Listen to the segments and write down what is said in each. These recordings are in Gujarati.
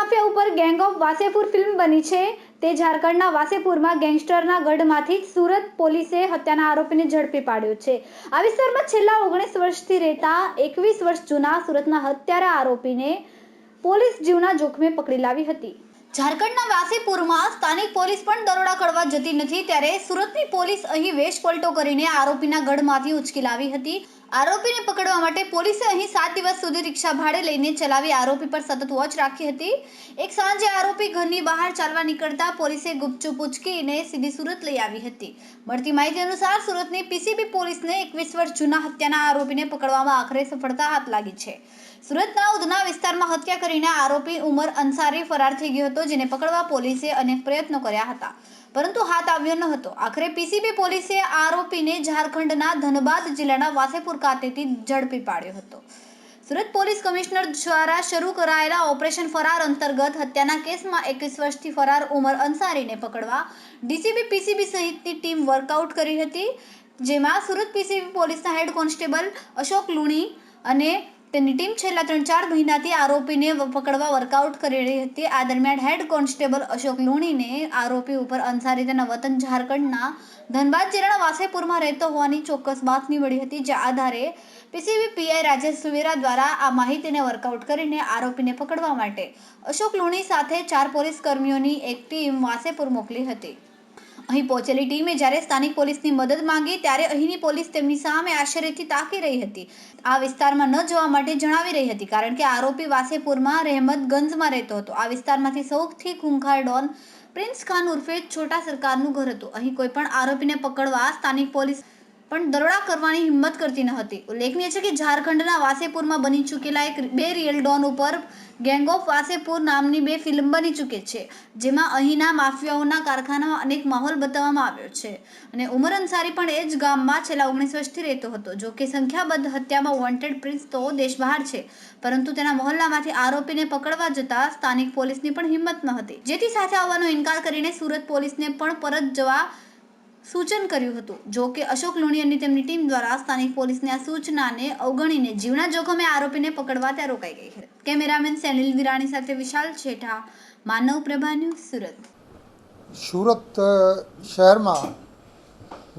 માફિયા ઉપર ગેંગ ઓફ વાસેપુર ફિલ્મ બની છે. તે ઝારખંડના વાસેપુરમાં ગેંગસ્ટરના ગઢમાંથી સુરત પોલીસે હત્યાના આરોપીને ઝડપી પાડ્યો છે. આ વિસ્તારમાં છેલ્લા ઓગણીસ વર્ષથી રહેતા એકવીસ વર્ષ જૂના સુરતના હત્યારા આરોપીને પોલીસ જીવના જોખમે પકડી લાવી હતી. ઝારખંડના વાસીપુરમાં સ્થાનિક પોલીસ પણ દરોડા કરવા જતી નથી, ત્યારે સુરતની પોલીસ અહીં વેશ પલટો કરીને આરોપીના ગઢમાંથી ઉચકી લાવી હતી. આરોપીને પકડવા માટે પોલીસે અહીં સાત દિવસ સુધી રિક્ષા ભાડે લઈને ચલાવી આરોપી પર સતત વોચ રાખી હતી. એક સાંજે આરોપી ઘરની બહાર ચાલવા નીકળતા પોલીસે ગુપચુપ ઉચકીને સીધી સુરત લઈ આવી હતી. મળતી માહિતી અનુસાર સુરતની પીસીબી પોલીસને એકવીસ વર્ષ જૂના હત્યાના આરોપીને પકડવામાં આખરે સફળતા હાથ લાગી છે. સુરતના ઉધના વિસ્તારમાં હત્યા કરીને આરોપી ઉમર અંસારી ફરાર થઈ ગયો હતો, જેને પકડવા પોલીસે અનેક પ્રયત્નો કર્યા હતા. પરંતુ હાથ આવ્યો ન હતો. આખરે પીસીબી પોલીસે આરોપીને ઝારખંડના ધનબાદ જિલ્લાના વાસેપુર ખાતેથી ઝડપી પાડ્યો હતો. સુરત પોલીસ કમિશનર દ્વારા શરૂ કરાયેલા ઓપરેશન ફરાર અંતર્ગત હત્યાના કેસમાં એકવીસ વર્ષથી ફરાર ઉમર અંસારીને પકડવા ડીસીબી પીસીબી સહિતની ટીમ વર્કઆઉટ કરી હતી, જેમાં સુરત પીસીબી પોલીસના હેડ કોન્સ્ટેબલ અશોક લુણી અને તેની ટીમ છેલ્લા ત્રણ ચાર મહિનાથી આરોપીને પકડવા વર્કઆઉટ કરી રહી હતી. આ દરમિયાન હેડ કોન્સ્ટેબલ અશોક લુણીને આરોપી ઉપર અંસારી તેના વતન ઝારખંડના ધનબાદ જિલ્લાના વાસેપુરમાં રહેતો હોવાની ચોક્કસ વાત નીવડી હતી, જે આધારે પીસીબી પીઆઈ રાજેશ સુવેરા દ્વારા આ માહિતીને વર્કઆઉટ કરીને આરોપીને પકડવા માટે અશોક લુણી સાથે ચાર પોલીસ કર્મીઓની એક ટીમ વાસેપુર મોકલી હતી. અહીં પહોંચેલી ટીમે જ્યારે સ્થાનિક પોલીસની મદદ માંગી ત્યારે અહીંની પોલીસ તેમની સામે આશ્ચર્યથી તાકી રહી હતી. આ વિસ્તારમાં ન જવા માટે જણાવી રહી હતી કારણ કે આરોપી વાસેપુરમાં રહેમતગંજમાં રહેતો હતો. આ વિસ્તારમાંથી સૌથી ખૂંખાર ડોન પ્રિન્સ ખાન ઉર્ફે છોટા સરકારનું ઘર હતું. અહીં કોઈ પણ આરોપીને પકડવા સ્થાનિક પોલીસ પણ દરોડા કરવાની હિંમત કરતી ન હતી. ઉલ્લેખનીય છે કે ઝારખંડના વાસેપુરમાં બની ચૂકેલા એક બે રિયલ ડોન ઉપર ગેંગ ઓફ વાસેપુર નામની બે ફિલ્મ બની ચૂકી છે, જેમાં અહીંના માફિયાઓના કારખાનામાં અનેક માહોલ બતાવવામાં આવ્યો છે. અને ઉમર અંસારી પણ એ જ ગામમાં છેલ્લા ઓગણીસ વર્ષથી રહેતો હતો, જો કે સંખ્યાબદ્ધ હત્યામાં વોન્ટેડ પ્રિન્સ તો દેશ બહાર છે, પરંતુ તેના મહોલ્લામાંથી આરોપીને પકડવા જતા સ્થાનિક પોલીસની પણ હિંમત ન હતી. જેથી સાથે આવવાનો ઇનકાર કરીને સુરત પોલીસને પણ પરત જવા સૂચન કર્યું હતું. જો કે અશોક લોણી અને તેમની ટીમ દ્વારા સ્થાનિક પોલીસની આ સૂચનાને અવગણીને જીવના જોખમે આરોપીને પકડવા ત્યાં રોકાઈ ગઈ છે. કેમેરામેન સેનિલ વિરાણી સાથે વિશાલ છેઠા, માનવ પ્રભા ન્યૂઝ સુરત. સુરત શહેરમાં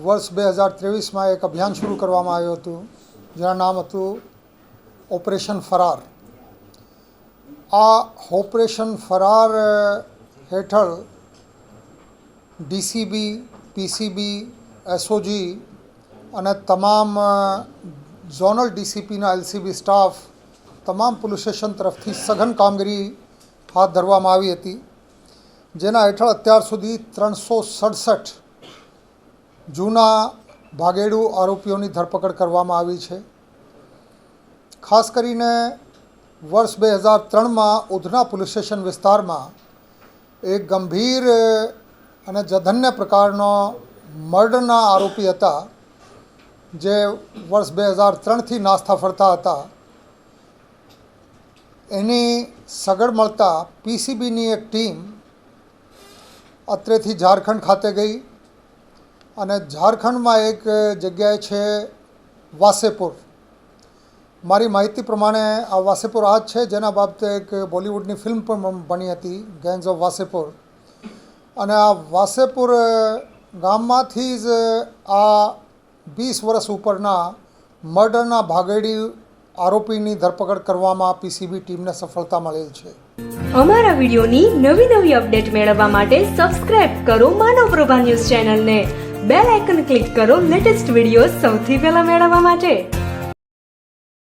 વર્ષ બે હજાર ત્રેવીસમાં એક અભિયાન શરૂ કરવામાં આવ્યું હતું. જેનું નામ હતું ઓપરેશન ફરાર. આ ઓપરેશન ફરાર હેઠળ ડીસીબી પીસીબી, એસઓજી અને તમામ ઝોનલ ડીસીપીના એલસીબી સ્ટાફ તમામ પોલીસ સ્ટેશન તરફથી સઘન કામગીરી હાથ ધરવામાં આવી હતી, જેના હેઠળ અત્યાર સુધી ત્રણસો સડસઠ જૂના ભાગેડુ આરોપીઓની ધરપકડ કરવામાં આવી છે. ખાસ કરીને વર્ષ બે હજાર ત્રણમાં ઉધના પોલીસ સ્ટેશન વિસ્તારમાં એક ગંભીર અને જધન્ય પ્રકારનો મર્ડરના આરોપી હતા, જે વર્ષ બે હજાર ત્રણથી નાસ્તા ફરતા હતા. એની સગડ મળતા પીસીબીની એક ટીમ અત્રેથી ઝારખંડ ખાતે ગઈ અને ઝારખંડમાં એક જગ્યાએ છે વાસેપુર. મારી માહિતી પ્રમાણે આ વાસેપુર આ જ છે જેના બાબતે એક બોલિવૂડની ફિલ્મ પણ બની હતી ગેન્સ ઓફ વાસેપુર અને આ વાસેપુર ગામમાંથી જ આ વીસ વર્ષ ઉપરના મર્ડરના ભાગેડી આરોપીની ધરપકડ કરવામાં પીસીબી ટીમને સફળતા મળેલ છે. અમારા વિડીયોની નવી નવી અપડેટ મેળવવા માટે સબસ્ક્રાઇબ કરો માનવ પ્રભા ન્યૂઝ ચેનલને. બેલ આઇકન ક્લિક કરો લેટેસ્ટ વીડિયો સૌથી પહેલા મેળવવા માટે.